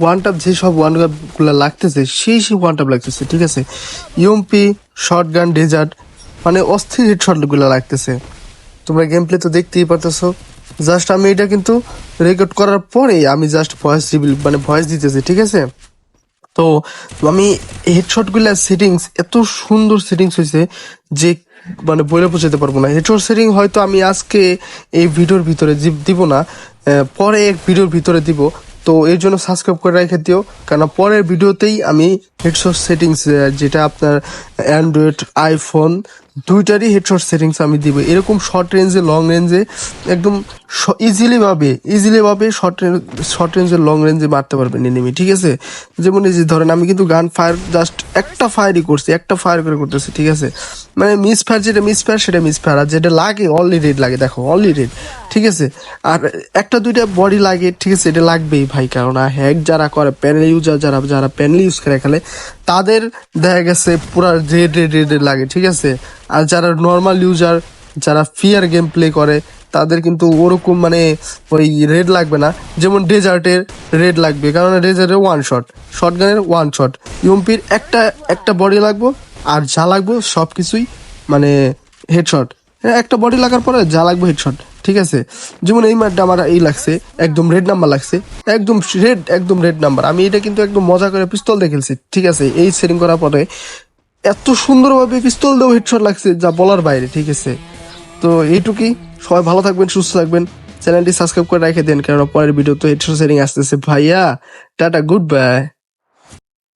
One টাপ যে সব ওয়ানগুলো লাগতেছে, সেই সেই ওয়ান টাপ লাগতেছে, ঠিক আছে? ইউএমপি শর্ট গান ডেজার্ট মানে অস্থির হেডশটগুলো লাগতেছে। তোমরা গেম প্লে তো দেখতেই পারতেছো। জাস্ট আমি এটা কিন্তু রেকর্ড করার পরে আমি জাস্ট ভয়েস রিভিল মানে ভয়েস দিতেছি, ঠিক আছে? তো আমি হেডশটগুলা সেটিংস এত সুন্দর সেটিংস হয়েছে যে মানে বলে বোঝাতে পারব না। হেডশট সেটিং হয়তো আমি আজকে এই ভিডিওর ভিতরে দিব না পরে এক ভিডিওর ভিতরে দিব। তো এর জন্য সাবস্ক্রাইব করে রেখে দিও। কেন পরের ভিডিওতেই আমি হেডশট সেটিংস যেটা আপনার অ্যান্ড্রয়েড আইফোন দুইটারই হেডশট সেটিংস আমি দিব। এরকম শর্ট রেঞ্জে লং রেঞ্জে একদম ইজিলি ভাবে ইজিলি ভাবে শর্ট শর্ট রেঞ্জে লং রেঞ্জে মারতে পারবেন এনিমি ঠিক আছে? যেমন এই যে ধরেন, আমি কিন্তু গান ফায়ার জাস্ট একটা ফায়ারই করছি, একটা ফায়ার করে করতেছি, ঠিক আছে? মানে মিস ফায়ার যেটা মিস ফায়ার সেটা মিস ফায়ার আর যেটা লাগে অনলি রেড লাগে, দেখো অনলি রেড ঠিক আছে? আর একটা দুইটা বডি লাগে, ঠিক আছে? এটা লাগবেই ভাই, কারণ হ্যাক যারা করে প্যানেল ইউজার যারা যারা প্যানেল ইউজ করে খেলে তাদের দেখা গেছে পুরা রেড রেড রেড লাগে, ঠিক আছে? আর যারা নর্মাল ইউজার যারা ফিয়ার গেম প্লে করে, তাদের কিন্তু ওরকম মানে ওই রেড লাগবে না। যেমন ডেজার্টের রেড লাগবে, কারণ ডেজার্টের ওয়ান শট শর্ট গানের ওয়ান শট ইউএমপির একটা একটা বডি লাগবো, আর যা লাগবো সব কিছুই মানে হেডশট একটা বডি লাগার পরে যা লাগবে হেডশট ঠিক আছে? যেমন এই ম্যাচটা আমার এই লাগছে, একদম রেড নাম্বার লাগছে, একদম রেড একদম রেড নাম্বার আমি এটা কিন্তু একদম মজা করে পিস্তল দিয়ে খেলছি, ঠিক আছে? এই সেটিং করার পরে এত সুন্দরভাবে পিস্তল দেও হেডশট লাগছে যা বলার বাইরে, ঠিক আছে? তো এইটুকুই, সবাই ভালো থাকবেন, সুস্থ থাকবেন। চ্যানেলটি সাবস্ক্রাইব করে রেখে দেন কারণ পরের ভিডিও তো হেডশট সেটিং আসতেছে। ভাইয়া, টাটা গুড বাই